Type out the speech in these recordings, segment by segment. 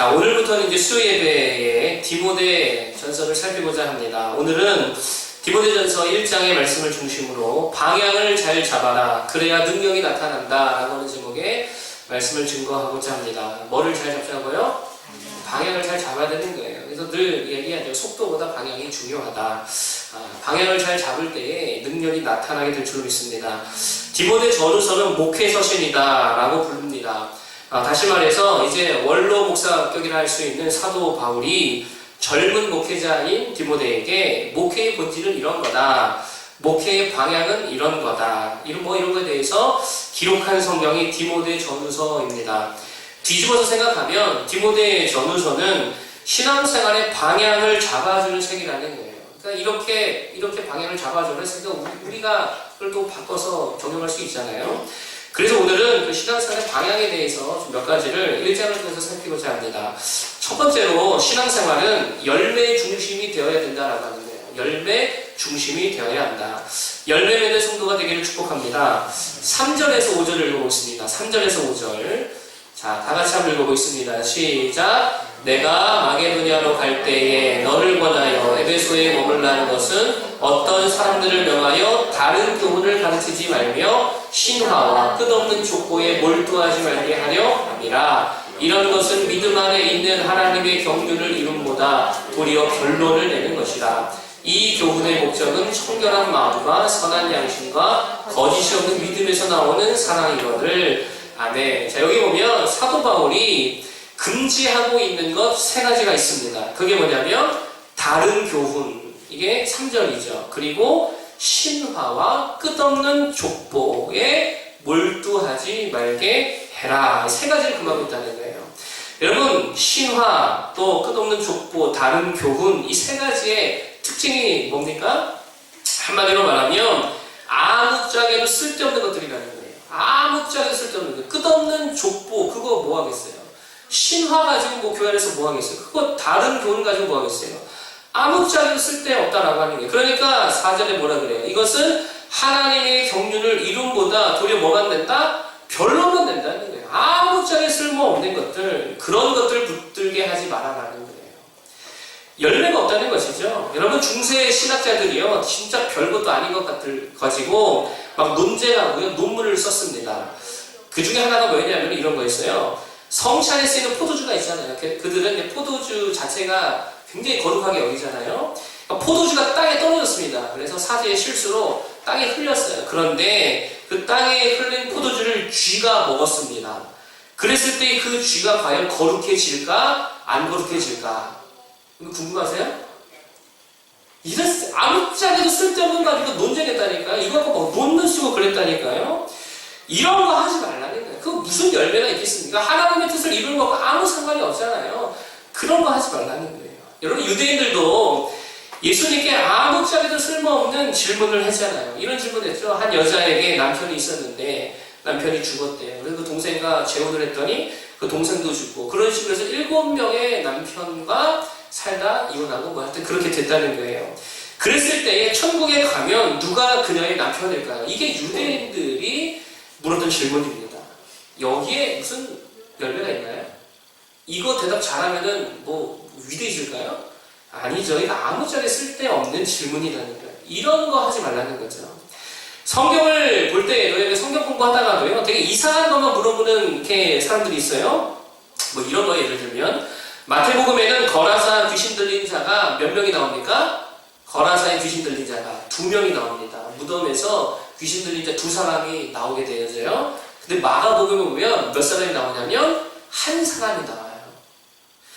자, 오늘부터는 이제 수요 예배의 디모데 전서를 살피고자 합니다. 오늘은 디모데 전서 1장의 말씀을 중심으로 방향을 잘 잡아라. 그래야 능력이 나타난다. 라고 하는 제목의 말씀을 증거하고자 합니다. 뭐를 잘 잡자고요? 방향을 잘 잡아야 되는 거예요. 그래서 늘 얘기하죠. 속도보다 방향이 중요하다. 아, 방향을 잘 잡을 때에 능력이 나타나게 될 줄 믿습니다. 디모데 전후서는 목회 서신이다. 라고 부릅니다. 아, 다시 말해서 이제 원로 목사 합격이라 할 수 있는 사도 바울이 젊은 목회자인 디모데에게 목회의 본질은 이런 거다. 목회의 방향은 이런 거다. 이런 뭐 이런 거에 대해서 기록한 성경이 디모데 전후서입니다. 뒤집어서 생각하면 디모데 전후서는 신앙생활의 방향을 잡아주는 책이라는 거예요. 그러니까 이렇게 이렇게 방향을 잡아주는 책은 우리가 그걸 또 바꿔서 적용할 수 있잖아요. 그래서 오늘은 그 신앙생활의 방향에 대해서 좀몇 가지를 일장을 통해서 살피고자 합니다. 첫 번째로 신앙생활은 열매 중심이 되어야 된다라고 하는 거예요. 열매 중심이 되어야 한다. 열매 맺는 성도가 되기를 축복합니다. 3절에서 5절을 읽어보겠습니다. 3절에서 5절. 자, 다 같이 한번 읽어보겠습니다. 시작. 내가 마게도냐로 갈 때에 너를 권하여 에베소에 머물라는 것은 어떤 사람들을 명하여 다른 교훈을 가르치지 말며 신화와 끝없는 족보에 몰두하지 말게 하려 함이라. 이런 것은 믿음 안에 있는 하나님의 경륜을 이룸보다 도리어 결론을 내는 것이라. 이 교훈의 목적은 청결한 마음과 선한 양심과 거짓이 없는 믿음에서 나오는 사랑이거늘. 아멘. 자, 여기 보면 사도 바울이 금지하고 있는 것 세 가지가 있습니다. 그게 뭐냐면 다른 교훈. 이게 3절이죠. 그리고 신화와 끝없는 족보에 몰두하지 말게 해라. 세 가지를 금하고 있다는 거예요. 여러분, 신화, 또 끝없는 족보, 다른 교훈, 이 세 가지의 특징이 뭡니까? 한마디로 말하면, 아무짝에도 쓸데없는 것들이라는 거예요. 아무짝에도 쓸데없는 것. 끝없는 족보, 그거 뭐 하겠어요? 신화 가지고 뭐 교회 안에서 뭐 하겠어요? 그거 다른 교훈 가지고 뭐 하겠어요? 아무짝에도 쓸데없다라고 하는 거예요. 그러니까 4절에 뭐라 그래요? 이것은 하나님의 경륜을 이룸보다 도리어 뭐만 낸다? 별로만 낸다는 거예요. 아무짝에 쓸모없는 것들, 그런 것들 붙들게 하지 말아라는 거예요. 열매가 없다는 것이죠. 여러분 중세 신학자들이요, 진짜 별것도 아닌 것 같을 가지고 막 논쟁하고요, 논문을 썼습니다. 그 중에 하나가 뭐냐면 이런 거였어요. 성찬에 쓰이는 포도주가 있잖아요. 그- 그들은 포도주 자체가 굉장히 거룩하게 여기잖아요. 그러니까 포도주가 땅에 떨어졌습니다. 그래서 사제의 실수로 땅에 흘렸어요. 그런데 그 땅에 흘린 포도주를 쥐가 먹었습니다. 그랬을 때 그 쥐가 과연 거룩해질까? 안 거룩해질까? 궁금하세요? 이런 쓰- 아무짝에도 쓸데없는 거 가지고 논쟁했다니까. 이거 갖고 막 논문 쓰고 그랬다니까요. 이런 거 하지 말라는 거예요. 그 무슨 열매가 있겠습니까? 하나님의 뜻을 이루는 것과 아무 상관이 없잖아요. 그런 거 하지 말라는 거예요. 여러분 유대인들도 예수님께 아무짝에도 쓸모없는 질문을 했잖아요. 이런 질문을 했죠. 한 여자에게 남편이 있었는데 남편이 죽었대요. 그래서 그 동생과 재혼을 했더니 그 동생도 죽고 그런 식으로 해서 일곱 명의 남편과 살다 이혼하고 뭐 하여튼 그렇게 됐다는 거예요. 그랬을 때에 천국에 가면 누가 그녀의 남편일까요? 이게 유대인들이 물었던 질문입니다. 여기에 무슨 열매가 있나요? 이거 대답 잘하면은 뭐 위대해질까요? 아니죠. 이거 아무짝에 쓸데없는 질문이라는 거예요. 이런 거 하지 말라는 거죠. 성경을 볼 때 너희가 성경 공부하다가도요, 되게 이상한 것만 물어보는 이렇게 사람들이 있어요. 뭐 이런 거 예를 들면 마태복음에는 거라사 귀신 들린 자가 몇 명이 나옵니까? 거라사에 귀신 들린 자가 두 명이 나옵니다. 무덤에서 귀신 들린 자 두 사람이 나오게 되어져요. 근데 마가복음에 보면 몇 사람이 나오냐면 한 사람이 나와요.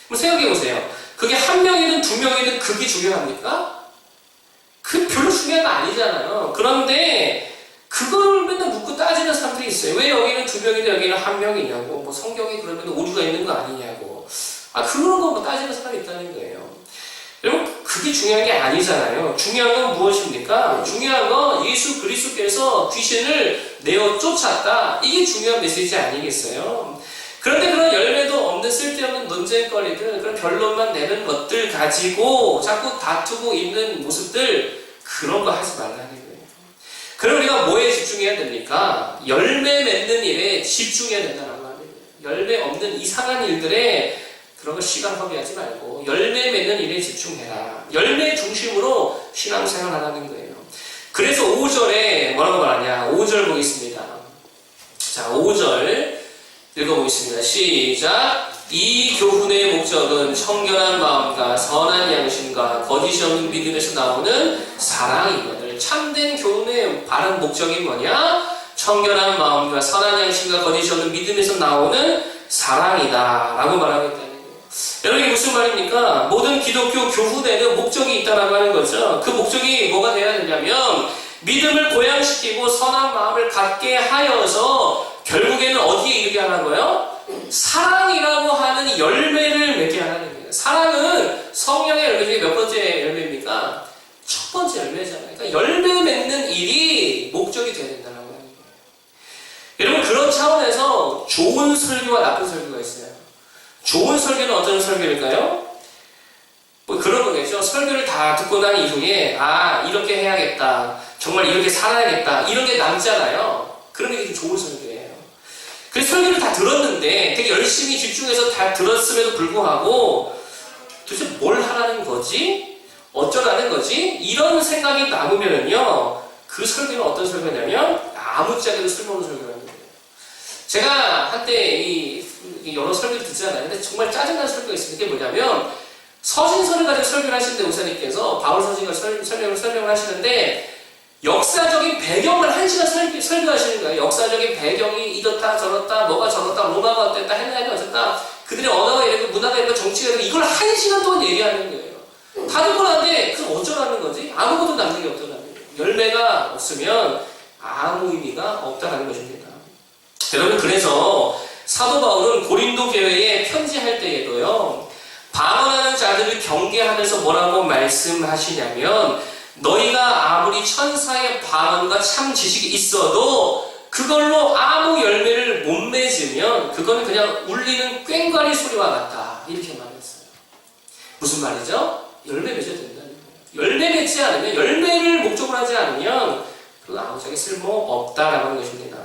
그럼 생각해 보세요. 그게 한 명이든 두 명이든 그게 중요합니까? 그 별로 중요한 거 아니잖아요. 그런데 그걸 맨날 묻고 따지는 사람들이 있어요. 왜 여기는 두 명인데 여기는 한 명이냐고. 뭐 성경에 그러면 오류가 있는 거 아니냐고. 아, 그런 거뭐 따지는 사람이 있다는 거예요. 여러분, 그게 중요한 게 아니잖아요. 중요한 건 무엇입니까? 중요한 건 예수 그리스도께서 귀신을 내어 쫓았다. 이게 중요한 메시지 아니겠어요? 그런데 그런 열매도 없는 쓸데없는 논쟁거리들, 그런 결론만 내는 것들 가지고 자꾸 다투고 있는 모습들, 그런 거 하지 말라는 거예요. 그럼 우리가 뭐에 집중해야 됩니까? 열매 맺는 일에 집중해야 된다는 말이에요. 열매 없는 이상한 일들에 그런 거 시간 허비하지 말고 열매 맺는 일에 집중해라. 열매 중심으로 신앙생활 하라는 거예요. 그래서 5절에 뭐라고 말하냐? 5절 보겠습니다. 자, 5절 읽어보겠습니다. 시작. 이 교훈의 목적은 청결한 마음과 선한 양심과 거짓이 없는 믿음에서 나오는 사랑이거든. 참된 교훈의 바른 목적이 뭐냐? 청결한 마음과 선한 양심과 거짓이 없는 믿음에서 나오는 사랑이다. 라고 있다는 거예요. 여러분, 무슨 말입니까? 모든 기독교 교훈에는 목적이 있다라고 하는 거죠. 그 목적이 뭐가 돼야 되냐면, 믿음을 고양시키고 선한 마음을 갖게 하여서 결국에는 어디에 이르게 하라고요? 사랑이라고 하는 열매를 맺게 하라는 거예요. 사랑은 성령의 열매 중에 몇 번째 열매입니까? 첫 번째 열매잖아요. 그러니까 열매 맺는 일이 목적이 돼야 된다는 거예요. 여러분 그런 차원에서 좋은 설교와 나쁜 설교가 있어요. 좋은 설교는 어떤 설교일까요? 뭐 그런 거겠죠. 설교를 다 듣고 난 이후에 아 이렇게 해야겠다. 정말 이렇게 살아야겠다. 이런 게 남잖아요. 그런 게좀 좋은 설교예요. 그래서 설교를 다 들었는데 되게 열심히 집중해서 다 들었음에도 불구하고 도대체 뭘 하라는 거지? 어쩌라는 거지? 이런 생각이 남으면요. 그 설교는 어떤 설교냐면 아무짝에도 쓸모없는 설교라는 거예요. 제가 한때 이, 이 여러 설교를 듣잖아요. 근데 정말 짜증나는 설교가 있어요. 그게 뭐냐면 서신서를 가지고 설교를 하시는데 우사님께서 바울 서신과 설- 설명을 설명을 하시는데 역사적인 배경을 한 시간 설교, 설교하시는 거예요. 역사적인 배경이 이렇다 저렇다 뭐가 저렇다 로마가 어땠다 헬라가 어쨌다 그들의 언어가 이렇고 문화가 이렇고 정치가 이렇고 이걸 한 시간 동안 얘기하는 거예요. 다 듣고 나는데 그럼 어쩌라는 거지? 아무것도 남는 게 없더라는 거예요. 열매가 없으면 아무 의미가 없다는 것입니다. 여러분 그래서 사도 바울은 고린도 교회에 편지할 때에도요 방언하는 자들을 경계하면서 뭐라고 말씀하시냐면 너희가 아무리 천사의 방언과 참 지식이 있어도 그걸로 아무 열매를 못 맺으면 그거는 그냥 울리는 꽹과리 소리와 같다 이렇게 말했어요. 무슨 말이죠? 열매 맺어야 된다는 거예요. 열매 맺지 않으면 열매를 목적으로 하지 않으면 그 아무짝에 쓸모 없다라고 하는 것입니다.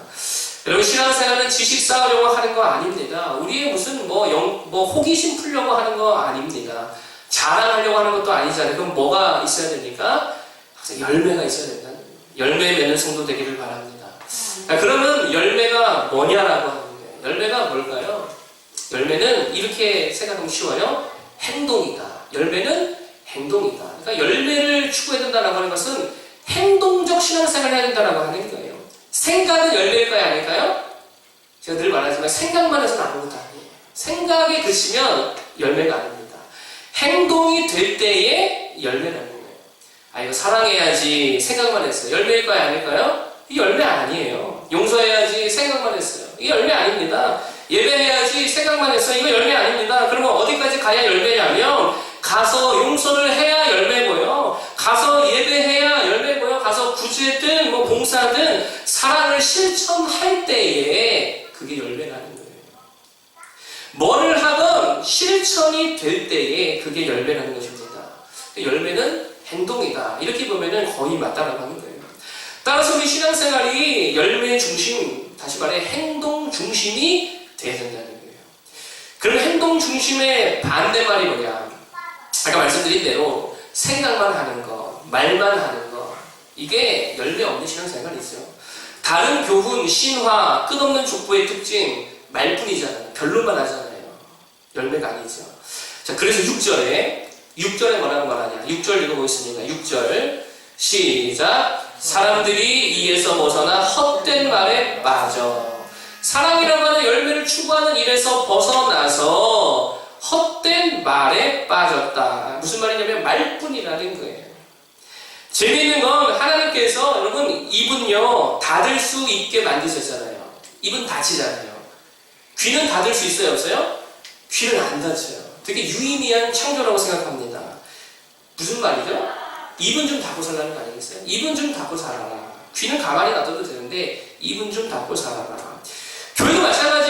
여러분 신앙생활은 지식 쌓으려고 하는 거 아닙니다. 우리의 무슨 뭐, 영, 뭐 호기심 풀려고 하는 거 아닙니다. 자랑하려고 하는 것도 아니잖아요. 그럼 뭐가 있어야 됩니까? 항상 열매가 있어야 거예요. 열매 맺는 성도 되기를 바랍니다. 자, 그러면 열매가 뭐냐라고 하는 거예요. 열매가 뭘까요? 열매는 이렇게 생각하면 쉬워요. 행동이다. 열매는 행동이다. 그러니까 열매를 추구해야 된다라고 하는 것은 행동적 신앙생활을 해야 된다라고 하는 거예요. 생각은 열매일까요? 아닐까요? 제가 늘 말하지만 생각만 해서는 아무것도 아니에요. 생각에 그치면 열매가 아닙니다. 행동이 될 때에 열매라는 거예요. 아, 이거 사랑해야지 생각만 했어요. 열매일까요? 아닐까요? 이 열매 아니에요. 용서해야지 생각만 했어요. 이게 열매 아닙니다. 예배해야지 생각만 했어요. 이거 열매 아닙니다. 그러면 어디까지 가야 열매냐면 가서 용서를 해야 열매고요. 가서 예배해야 열매고요. 가서 구제든 뭐 봉사든 사랑을 실천할 때에 그게 열매라는 거예요. 뭐를 하든 실천이 될 때에 그게 열매라는 것입니다. 열매는 행동이다. 이렇게 보면은 거의 맞다라고 하는 거예요. 따라서 우리 신앙생활이 열매 중심, 다시 말해 행동 중심이 돼야 된다는 거예요. 그럼 행동 중심의 반대말이 뭐냐? 아까 말씀드린 대로 생각만 하는 거, 말만 하는 거, 이게 열매 없는 신앙생활이죠. 다른 교훈, 신화, 끝없는 족보의 특징, 말뿐이잖아요. 결론만 하잖아요. 열매가 아니죠. 자, 그래서 6절에, 6절에 뭐라고 말하냐. 6절 읽어보겠습니다. 6절. 시작. 사람들이 이에서 벗어나 헛된 말에 빠져. 사랑이라고 하는 열매를 추구하는 일에서 벗어나서 헛된 말에 빠졌다. 무슨 말이냐면 말뿐이라는 거예요. 재미있는 건 하나님께서 여러분 입은요 닫을 수 있게 만드셨잖아요. 입은 닫히잖아요. 귀는 닫을 수 있어요 없어요? 귀는 안 닫혀요. 되게 유의미한 창조라고 생각합니다. 무슨 말이죠? 입은 좀 닫고 살라는 거 아니겠어요? 입은 좀 닫고 살아라. 귀는 가만히 놔둬도 되는데 입은 좀 닫고 살아라.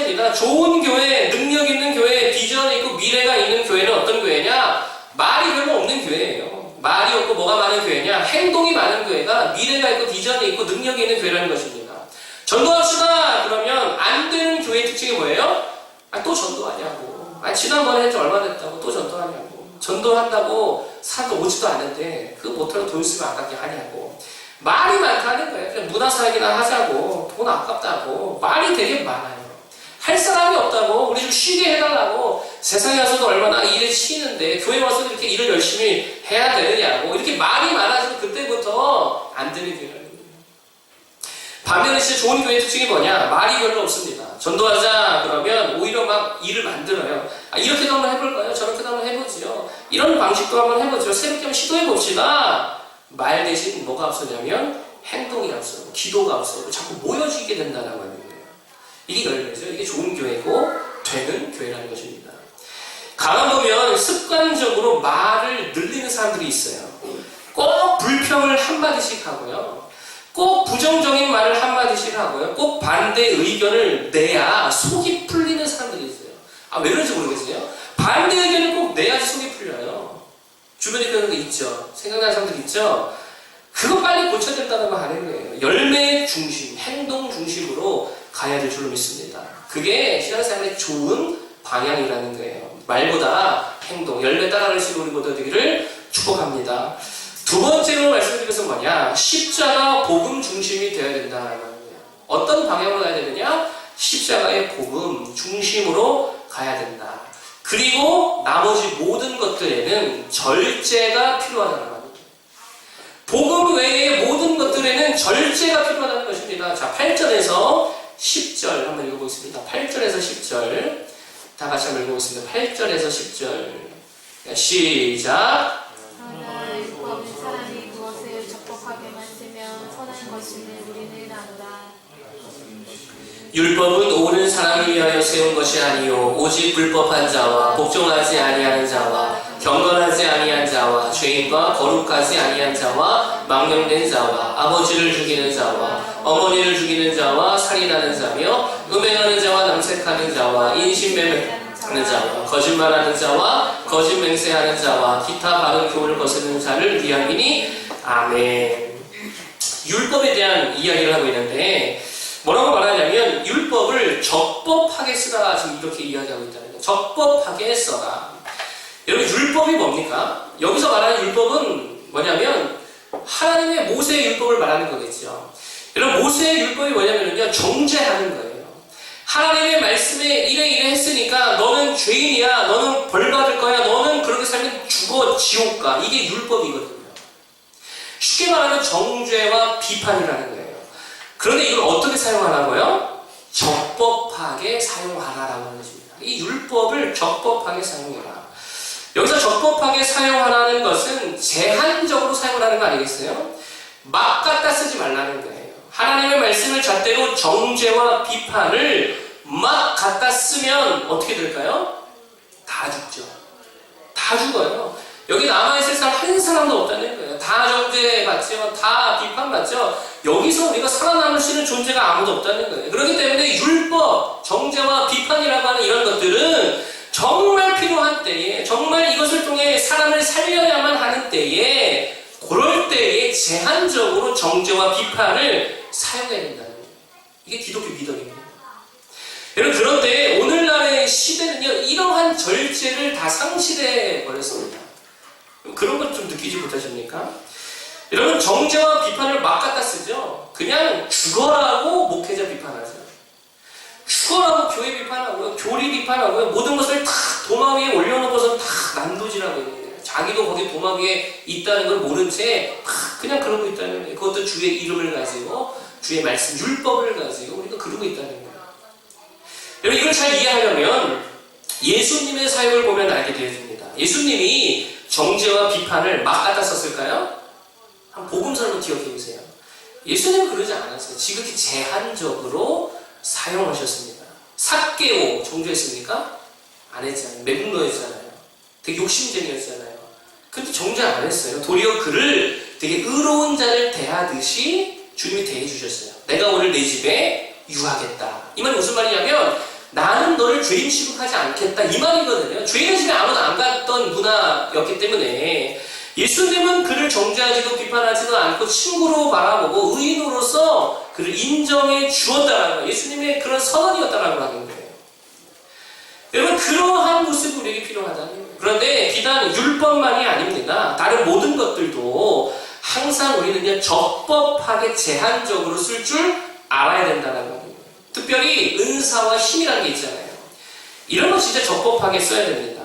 마찬가지입니다. 좋은 교회, 능력 있는 교회, 비전이 있고 미래가 있는 교회는 어떤 교회냐? 말이 별로 없는 교회예요. 말이 없고 뭐가 많은 교회냐? 행동이 많은 교회가 미래가 있고 비전이 있고 능력이 있는 교회라는 것입니다. 전도합시다! 그러면 안 되는 교회의 특징이 뭐예요? 아, 또 전도하냐고. 아 지난번에 했지 얼마 됐다고 또 전도하냐고. 전도한다고 사도 오지도 않는데 그거 못하고 돈 쓰면 아깝게 하냐고. 말이 많다는 거예요. 그냥 문화사역이나 하자고 돈 아깝다고 말이 되게 많아요. 할 사람이 없다고 우리 좀 쉬게 해달라고 세상에 와서도 얼마나 일에 치이는데 교회 와서도 이렇게 일을 열심히 해야 되느냐고 이렇게 말이 많아지면 그때부터 안 되는 교회라는 거예요. 반면에 진짜 좋은 교회의 특징이 뭐냐? 말이 별로 없습니다. 전도하자 그러면 오히려 막 일을 만들어요. 아, 이렇게도 한번 해볼까요? 저렇게도 한번 해보지요. 이런 방식도 한번 해보죠. 새롭게 한번 시도해봅시다. 말 대신 뭐가 앞서냐면 행동이 앞서고 기도가 앞서고 자꾸 모여지게 된다는 거예요. 이게 열매죠. 이게 좋은 교회고 되는 교회라는 것입니다. 가만 보면 습관적으로 말을 늘리는 사람들이 있어요. 꼭 불평을 한마디씩 하고요. 꼭 부정적인 말을 한마디씩 하고요. 꼭 반대 의견을 내야 속이 풀리는 사람들이 있어요. 아, 왜 그런지 모르겠어요. 반대 의견을 꼭 내야지 속이 풀려요. 주변에 그런 거 있죠. 생각나는 사람들 있죠. 그거 빨리 고쳐야 된다는 말 하는 거예요. 열매 중심, 행동 중심으로 가야 될 줄로 믿습니다. 그게 신앙생활의 좋은 방향이라는 거예요. 말보다 행동, 열매 수 있는 우리 모두 되기를 축복합니다. 두 번째로 말씀드린 것은 뭐냐? 십자가 복음 중심이 되어야 된다는 거예요. 어떤 방향으로 가야 되느냐? 십자가의 복음 중심으로 가야 된다. 그리고 나머지 모든 것들에는 절제가 필요하다는 겁니다. 복음 외의 모든 것들에는 절제가 필요하다는 것입니다. 자, 8절에서 10절 한번 읽어보겠습니다. 8절에서 10절. 다 같이 한번 읽어보겠습니다. 8절에서 10절. 시작. 율법은 옳은 사람을 위하여 세운 것이 아니요 오직 불법한 자와 복종하지 아니하는 자와 경건하지 아니한 자와 죄인과 거룩하지 아니한 자와 망령된 자와 아버지를 죽이는 자와 어머니를 죽이는 자와 살인하는 자며 음행하는 자와 남색하는 자와 인신매매하는 자와 거짓말하는 자와 거짓 맹세하는 자와 기타 바른 교훈을 거스르는 자를 위함이니 아멘. 율법에 대한 이야기를 하고 있는데 뭐라고 말하냐면 율법을 적법하게 쓰라 지금 이렇게 이야기하고 있다는 거예요. 적법하게 써라. 여러분 율법이 뭡니까? 여기서 말하는 율법은 뭐냐면 하나님의 모세의 율법을 말하는 거겠죠. 여러분 모세의 율법이 뭐냐면요 정죄하는 거예요. 하나님의 말씀에 이래 이래 했으니까 너는 죄인이야, 너는 벌 받을 거야, 너는 그렇게 살면 죽어 지옥 가. 이게 율법이거든요. 쉽게 말하면 정죄와 비판이라는 거예요. 그런데 이걸 어떻게 사용하라고요? 적법하게 사용하라라고 하는 것입니다. 이 율법을 적법하게 사용해라. 여기서 적법하게 사용하라는 것은 제한적으로 사용하라는 거 아니겠어요? 막 갖다 쓰지 말라는 거예요. 하나님의 말씀을 잣대로 정죄와 비판을 막 갖다 쓰면 어떻게 될까요? 다 죽죠. 다 죽어요. 여기 남아있을 사람 한 사람도 없다는 거예요. 다 정죄받죠. 다 비판받죠. 여기서 우리가 살아남을 수 있는 존재가 아무도 없다는 거예요. 그렇기 때문에 율법, 정죄와 비판이라고 하는 이런 것들은 정말 필요한 때에, 정말 이것을 통해 사람을 살려야만 하는 때에, 그럴 때에 제한적으로 정죄와 비판을 사용해야 된다는 거예요. 이게 기독교 미덕입니다. 여러분, 그런데 오늘날의 시대는요, 이러한 절제를 다 상실해 버렸습니다. 그런 것 좀 느끼지 못하십니까? 여러분 정죄와 비판을 막 갖다 쓰죠. 그냥 죽어라고 목회자 비판하세요. 죽어라고 교회 비판하고요. 교리 비판하고요. 모든 것을 다 도마 위에 올려놓고서 다 난도질하고 있는 거예요. 자기도 거기 도마 위에 있다는 걸 모른 채 그냥 그러고 있다는 거예요. 그것도 주의 이름을 가지고 주의 말씀 율법을 가지고 우리가 그러고 있다는 거예요. 여러분 이걸 잘 이해하려면 예수님의 사역을 보면 알게 되어집니다. 예수님이 정죄와 비판을 막 갖다 썼을까요? 한 복음서로 기억해 보세요. 예수님은 그러지 않았어요. 지극히 제한적으로 사용하셨습니다. 삭개오 정죄했습니까? 안 했잖아요. 매국노였잖아요. 되게 욕심쟁이였잖아요. 근데 정죄 안 했어요. 도리어 그를 되게 의로운 자를 대하듯이 주님이 대해 주셨어요. 내가 오늘 내 집에 유하겠다. 이 말이 무슨 말이냐면 나는 너를 죄인 취급하지 않겠다 이 말이거든요. 죄인의 집에 아무도 안 갔던 문화였기 때문에 예수님은 그를 정죄하지도 비판하지도 않고 친구로 바라보고 의인으로서 그를 인정해 주었다라는 거예요. 예수님의 그런 선언이었다라고 하는 거예요. 여러분 그러한 모습이 우리에게 필요하다는 거예요. 그런데 비단 율법만이 아닙니다. 다른 모든 것들도 항상 우리는요 적법하게 제한적으로 쓸 줄 알아야 된다는 거예요. 특별히 은사와 힘이라는 게 있잖아요. 이런 거 진짜 적법하게 써야 됩니다.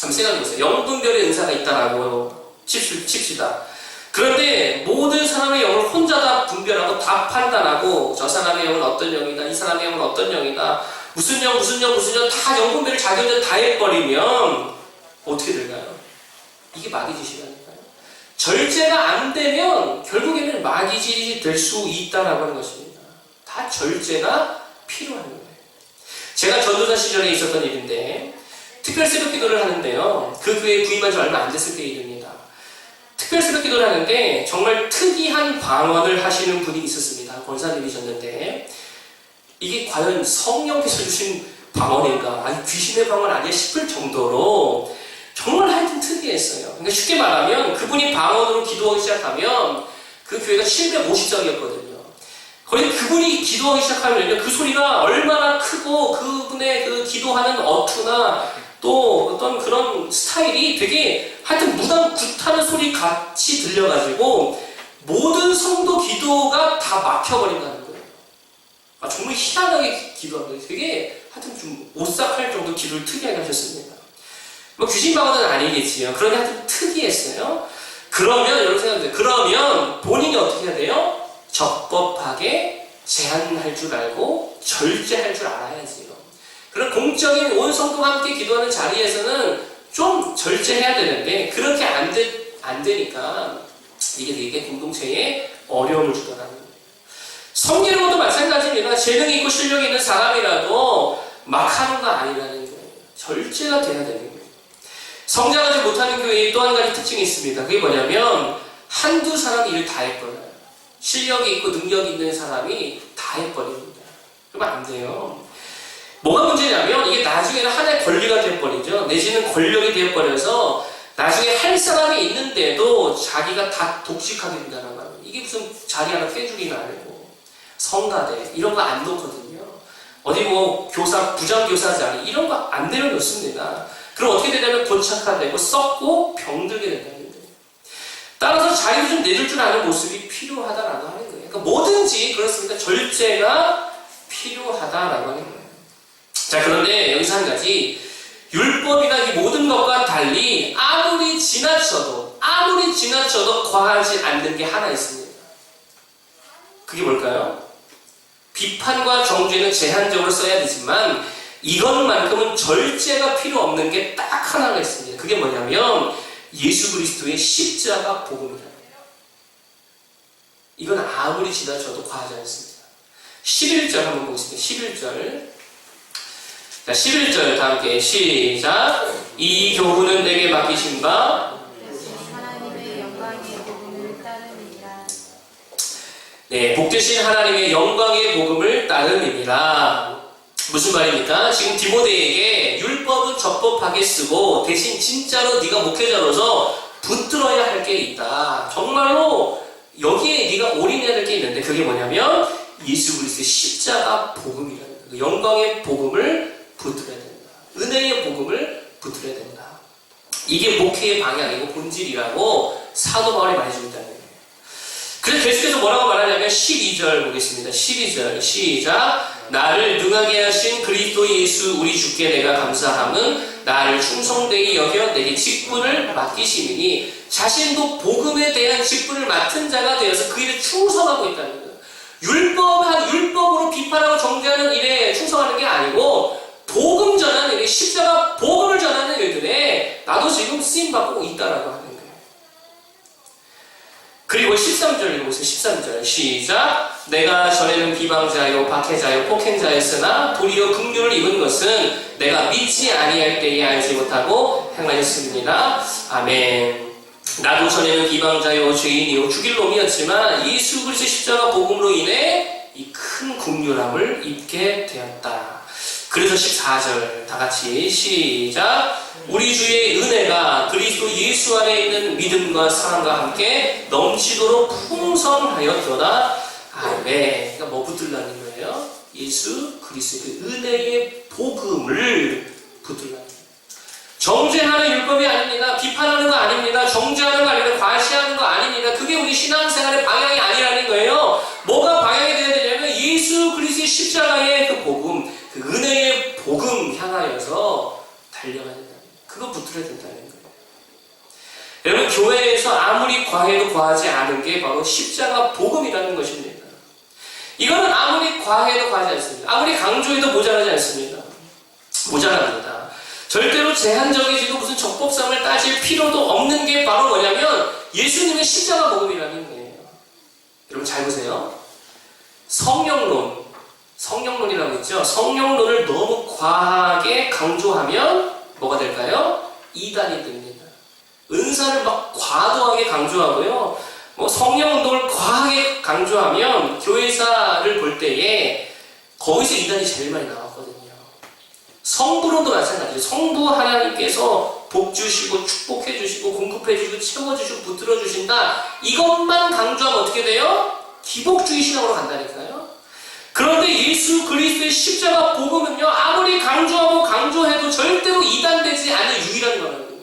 한번 생각해보세요. 영분별의 은사가 있다라고 칩시- 칩시다. 그런데 모든 사람의 영을 혼자 다 분별하고 다 판단하고 저 사람의 영은 어떤 영이다, 이 사람의 영은 어떤 영이다, 무슨 영, 무슨 영, 무슨 영 다 영분별을 자기 혼자 다 해버리면 어떻게 될까요? 이게 마귀짓이라니까요. 절제가 안 되면 결국에는 마귀짓이 될 수 있다라고 하는 것입니다. 다 절제가 필요한 거예요. 제가 전도사 시절에 있었던 일인데 특별 새벽 기도를 하는데요. 그 교회에 부임한 지 얼마 안 됐을 때 일입니 새벽 기도를 하는데 정말 특이한 방언을 하시는 분이 있었습니다. 권사님이셨는데 이게 과연 성령께서 주신 방언인가? 아니 귀신의 방언 아니야 싶을 정도로 정말 하여튼 특이했어요. 그러니까 쉽게 말하면 그분이 방언으로 기도하기 시작하면 그 교회가 750석이었거든요. 거기 그분이 기도하기 시작하면요, 그 소리가 얼마나 크고 그분의 그 기도하는 어투나 또 어떤 그런 스타일이 되게 하여튼 무당 굿하는 소리 같이 들려가지고 모든 성도 기도가 다 막혀버린다는 거예요. 아, 정말 희한하게 거예요. 되게 하여튼 좀 오싹할 정도 기도를 특이하게 하셨습니다. 뭐 귀신 방언은 아니겠지요. 그런데 하여튼 특이했어요. 그러면 여러분 생각해보세요. 그러면 본인이 어떻게 해야 돼요? 적법하게 제한할 줄 알고 절제할 줄 알아야지요. 그런 공적인 온 성도가 함께 기도하는 자리에서는 좀 절제해야 되는데 그렇게 안, 되, 안 되니까 이게 되게 공동체에 어려움을 주더라는 거예요. 성기는 것도 마찬가지입니다. 재능이 있고 실력이 있는 사람이라도 막 하는 거 아니라는 거예요. 절제가 돼야 되는 거예요. 성장하지 못하는 교회에 또한 가지 특징이 있습니다. 그게 뭐냐면 한두 사람이 일을 다 해버려요. 실력이 있고 능력이 있는 사람이 다 해버립니다. 그러면 안 돼요. 뭐가 문제냐면 이게 나중에는 하나의 권리가 돼버리죠. 내지는 권력이 돼버려서 나중에 할 사람이 있는데도 자기가 다 독식하게 된다는 거예요. 이게 무슨 자리 하나 떼주기는 아니고 성가대 이런 거 안 놓거든요. 어디 뭐 교사 부장교사 자리 이런 거 안 내려놓습니다. 그럼 어떻게 되냐면 고착화되고 썩고 병들게 된다는 거예요. 따라서 자기를 좀 내줄 줄 아는 모습이 필요하다라고 하는 거예요. 그러니까 뭐든지 그렇습니다. 절제가 필요하다라고 하는 거예요. 자, 그런데 여기서 한 가지 율법이나 이 모든 것과 달리 아무리 지나쳐도 아무리 지나쳐도 과하지 않는 게 하나 있습니다. 그게 뭘까요? 비판과 정죄는 제한적으로 써야 되지만 이것만큼은 절제가 필요 없는 게 딱 하나가 있습니다. 그게 뭐냐면 예수 그리스도의 십자가 복음이라는 거예요. 이건 아무리 지나쳐도 과하지 않습니다. 11절 한번 보겠습니다. 11절. 자, 11절 다 함께 시작. 이 교훈은 내게 맡기신 바. 네, 복되신 하나님의 영광의 복음을 따름이니라. 무슨 말입니까? 지금 디모데에게 율법은 적법하게 쓰고 대신 진짜로 네가 목회자로서 붙들어야 할 게 있다. 정말로 여기에 네가 올인해야 될 게 있는데 그게 뭐냐면 예수 그리스도의 십자가 복음이라는 거예요. 영광의 복음을 붙들어야 된다. 은혜의 복음을 붙들어야 된다. 이게 목회의 방향이고 본질이라고 사도 바울이 거예요. 그래서 계속해서 뭐라고 말하냐면 12절 보겠습니다. 12절 시작 나를 능하게 하신 그리스도 예수 우리 주께 내가 감사함은 나를 충성되게 여겨 내게 직분을 맡기시니 자신도 복음에 대한 직분을 맡은 자가 되어서 그 일에 충성하고 있다는 거예요. 율법한 율법으로 비판하고 정죄하는 일에 충성하는 게 아니고 복음 전하는 일, 십자가 복음을 전하는 일들에 나도 지금 쓰임 받고 있다라고 하는 거예요. 그리고 13절 읽어보세요. 13절 시작 내가 전에는 비방자요 박해자요 폭행자였으나 도리어 긍휼을 입은 것은 내가 믿지 아니할 때에 알지 못하고 행하였습니다. 아멘 나도 전에는 비방자요 죄인이요 죽일 놈이었지만 예수 그리스도 십자가 복음으로 인해 이 큰 긍휼함을 입게 되었다. 그래서 14절 다 같이 시작 우리 주의 은혜가 그리스도 예수 안에 있는 믿음과 사랑과 함께 넘치도록 풍성하였도다. 아멘. 그러니까 뭐 붙들라는 거예요? 예수 그리스도의 그 은혜의 복음을 붙들라. 정죄하는 율법이 아닙니다. 비판하는 거 아닙니다. 정죄하는 거 아닙니다. 과시하는 거 아닙니다. 그게 우리 신앙생활의 방향이 아니라는 거예요. 뭐가 방향이 되어야 되냐면 예수 그리스도의 십자가의 복음 향하여서 달려가야 된다. 그거 붙들어야 된다는 거예요. 여러분 교회에서 아무리 과해도 과하지 않은 게 바로 십자가 복음이라는 것입니다. 이거는 아무리 과해도 과하지 않습니다. 아무리 강조해도 모자라지 않습니다. 모자랍니다. 절대로 제한적이지도 무슨 적법성을 따질 필요도 없는 게 바로 뭐냐면 예수님의 십자가 복음이라는 거예요. 여러분 잘 보세요. 성령론, 성령론이라고 있죠. 성령론을 너무 과하게 강조하면 뭐가 될까요? 이단이 됩니다. 은사를 막 과도하게 강조하고요. 뭐 성령론을 과하게 강조하면 교회사를 볼 때에 거기서 이단이 제일 많이 나왔거든요. 성부론도 마찬가지죠. 성부 하나님께서 복 주시고 축복해 주시고 공급해 주시고 채워 주시고 붙들어 주신다. 이것만 강조하면 어떻게 돼요? 기복주의 신앙으로 간다니까요. 그런데 예수 그리스도의 십자가 복음은요. 아무리 강조하고 강조해도 절대로 이단되지 않는 유일한 거라는 거예요.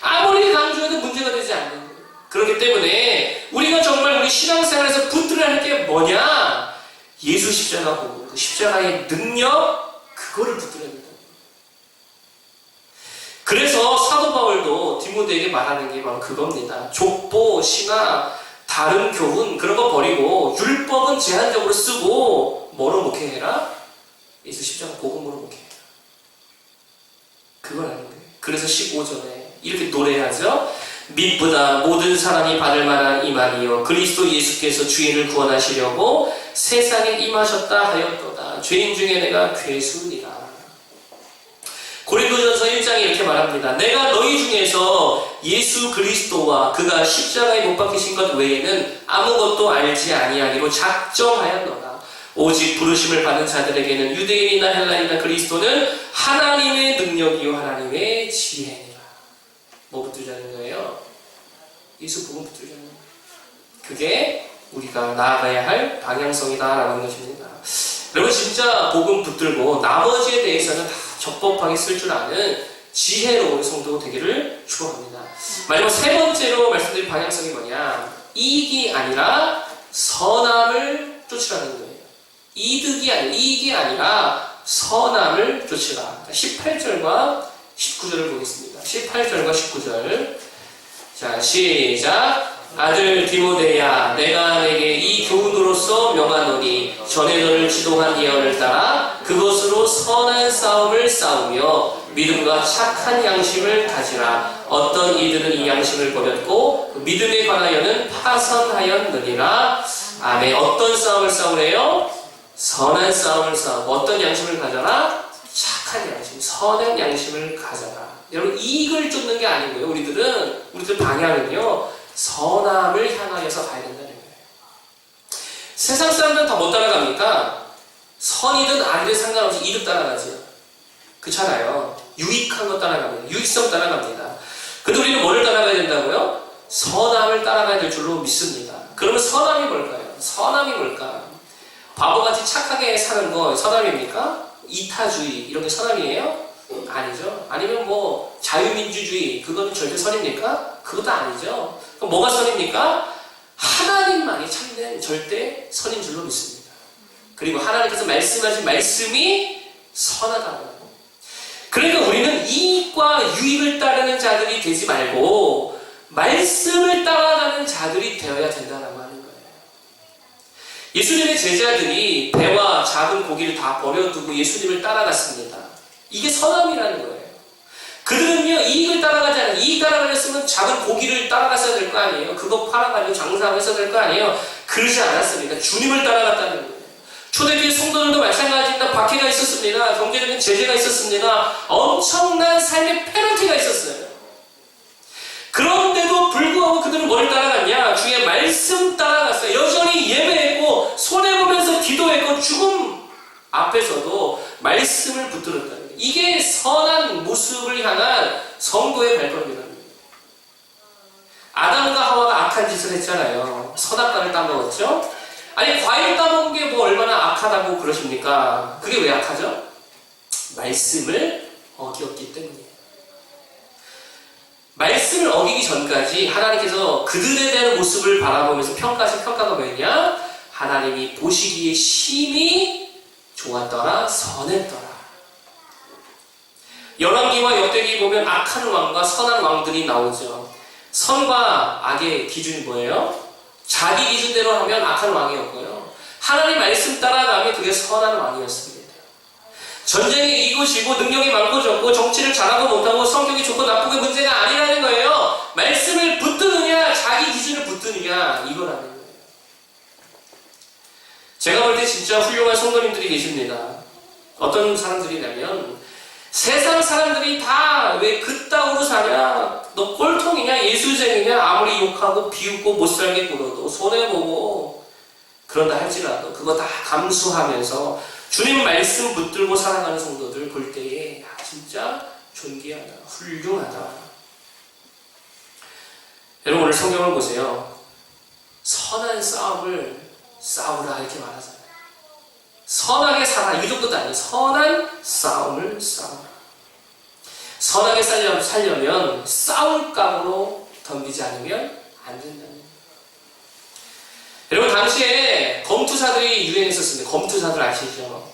아무리 강조해도 문제가 되지 않는 거예요. 그렇기 때문에 우리가 정말 우리 신앙생활에서 붙들어야 할 게 뭐냐? 예수 십자가 복음, 그 십자가의 능력 그거를 붙들어야 된다. 그래서 사도 바울도 디모데에게 말하는 게 바로 그겁니다. 족보, 신화, 다른 교훈 그런 거 버리고 율법은 제한적으로 쓰고 뭐로 목회해라? 예수 십자가 복음으로 목회해라. 그걸 하는 거예요. 그래서 15절에 이렇게 노래하죠. 믿보다 모든 사람이 받을 만한 이 말이요 그리스도 예수께서 주인을 구원하시려고 세상에 임하셨다 하였도다. 죄인 중에 내가 괴수니라. 고린도전서 1장에 이렇게 말합니다. 내가 너희 중에서 예수 그리스도와 그가 십자가에 못 박히신 것 외에는 아무것도 알지 아니하기로 작정하였노라. 오직 부르심을 받은 자들에게는 유대인이나 헬라인이나 그리스도는 하나님의 능력이요 하나님의 지혜니라. 뭐 붙들자는 거예요? 예수 복음 붙들자는 거예요. 그게 우리가 나아가야 할 방향성이다라는 것입니다. 여러분 진짜 복음 붙들고 나머지에 대해서는 다 적법하게 쓸 줄 아는 지혜로운 성도 되기를 축원합니다. 마지막 세 번째로 말씀드린 방향성이 뭐냐? 이익이 아니라 선함을 쫓으라는 거예요. 이득이 아니라 이익이 아니라 선함을 쫓으라. 18절과 19절을 보겠습니다. 18절과 19절. 자, 시작. 아들 디모데야, 내가 내게 이 교훈으로서 명하노니 전에 너를 지도한 예언을 따라 그것으로 선한 싸움을 싸우며 믿음과 착한 양심을 가지라. 어떤 이들은 이 양심을 버렸고 그 믿음에 관하여는 파선하였느니라. 아멘. 어떤 싸움을 싸우래요? 선한 싸움을 싸우고 어떤 양심을 가져라? 착한 양심, 선한 양심을 가져라. 여러분 이익을 쫓는 게 아니고요. 우리들은 우리들 방향은요. 선함을 향하여서 가야 된다는 거예요. 세상 사람들은 다 못 따라갑니까? 선이든 아니든 상관없이 이득 따라가죠. 그렇잖아요. 유익한 거 따라갑니다. 유익성 따라갑니다. 근데 우리는 뭐를 따라가야 된다고요? 선함을 따라가야 될 줄로 믿습니다. 그러면 선함이 뭘까요? 선함이 뭘까? 바보같이 착하게 사는 거 선함입니까? 이타주의 이런 게 선함이에요? 아니죠. 아니면 뭐 자유민주주의 그건 절대 선입니까? 그것도 아니죠. 그럼 뭐가 선입니까? 하나님만이 참된 절대 선인 줄로 믿습니다. 그리고 하나님께서 말씀하신 말씀이 선하다고. 그러니까 우리는 이익과 유익을 따르는 자들이 되지 말고 말씀을 따라가는 자들이 되어야 된다라고 하는 거예요. 예수님의 제자들이 배와 작은 고기를 다 버려두고 예수님을 따라갔습니다. 이게 선함이라는 거예요. 그들은요, 이익을 따라가지 않아요. 이익 따라가렸으면 작은 고기를 따라갔어야 될 거 아니에요. 그거 팔아가지고 장사하고 했어야 될 거 아니에요. 그러지 않았습니다. 주님을 따라갔다는 거예요. 초대교회 성도들도 마찬가지입니다. 박해가 있었습니다. 경제적인 제재가 있었습니다. 엄청난 삶의 페널티가 있었어요. 그런데도 불구하고 그들은 뭘 따라갔냐? 주의 말씀 따라갔어요. 여전히 예배했고, 손해보면서 기도했고, 죽음 앞에서도 말씀을 붙들었다는 거예요. 이게 선한 모습을 향한 성도의 발걸음이라는 거예요. 아담과 하와가 악한 짓을 했잖아요. 선악과를 따먹었죠? 아니 과일 따먹은 게 뭐 얼마나 악하다고 그러십니까? 그게 왜 악하죠? 말씀을 어겼기 때문이에요. 말씀을 어기기 전까지 하나님께서 그들에 대한 모습을 바라보면서 평가하신 평가가 뭐였냐? 하나님이 보시기에 심히 좋았더라, 선했더라. 열왕기와 역대기 보면 악한 왕과 선한 왕들이 나오죠. 선과 악의 기준이 뭐예요? 자기 기준대로 하면 악한 왕이었고요. 하나님 말씀 따라가면 그게 선한 왕이었습니다. 전쟁에 이기고 지고 능력이 많고 적고 정치를 잘하고 못하고 성격이 좋고 나쁘고 문제가 아니라는 거예요. 말씀을 붙드느냐 자기 기준을 붙드느냐 이거라는 거예요. 제가 볼 때 진짜 훌륭한 성도님들이 계십니다. 어떤 사람들이냐면 세상 사람들이 다 왜 그따구로 사냐? 너 꼴통이냐? 예수쟁이냐? 아무리 욕하고 비웃고 못 살게 굴어도 손해보고 그런다 할지라도 그거 다 감수하면서 주님 말씀 붙들고 살아가는 성도들 볼 때에 야, 진짜 존귀하다, 훌륭하다. 여러분 오늘 성경을 보세요. 선한 싸움을 싸우라 이렇게 말하잖아요. 선하게 살아 이 정도도 아니에요. 선한 싸움을 싸우라. 선하게 살려, 살려면 싸울 감으로 덤비지 않으면 안 거예요. 여러분 당시에 검투사들이 유행했었습니다. 검투사들 아시죠?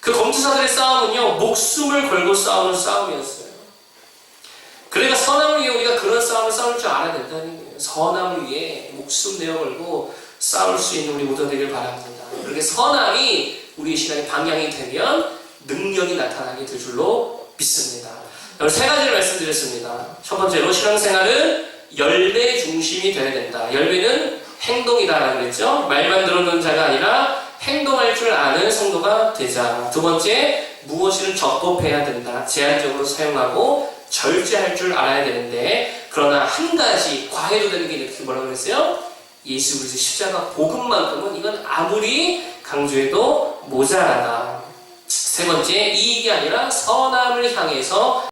그 검투사들의 싸움은요 목숨을 걸고 싸우는 싸움이었어요. 그러니까 선함을 위해 우리가 그런 싸움을 싸울 줄 알아야 된다는 거예요. 선함을 위해 목숨 내어 걸고 싸울 수 있는 우리 모두 되길 바랍니다. 그렇게 선함이 우리의 신앙의 방향이 되면 능력이 나타나게 될 줄로 믿습니다. 세 가지를 말씀드렸습니다. 첫 번째로 신앙생활은 열매 중심이 되어야 된다. 열매는 행동이다라고 그랬죠. 말만 들어놓는 자가 아니라 행동할 줄 아는 성도가 되자. 두 번째, 무엇이든 적법해야 된다. 제한적으로 사용하고 절제할 줄 알아야 되는데, 그러나 한 가지 과해도 되는 게 이렇게 뭐라고 그랬어요? 예수 그리스도 십자가 복음만큼은 이건 아무리 강조해도 모자라다. 세 번째, 이익이 아니라 선함을 향해서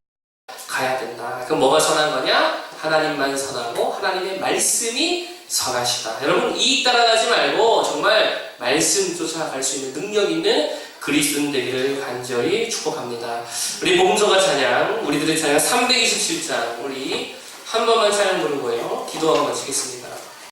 가야 된다. 그럼 뭐가 선한 거냐? 하나님만 선하고 하나님의 말씀이 선하시다. 여러분 이익 따라가지 말고 정말 말씀 쫓아갈 수 있는 능력 있는 그리스도인 되기를 간절히 축복합니다. 우리 복음서가 찬양, 우리들의 찬양 327장 우리 한 번만 찬양 부르고요. 기도하고 마치겠습니다.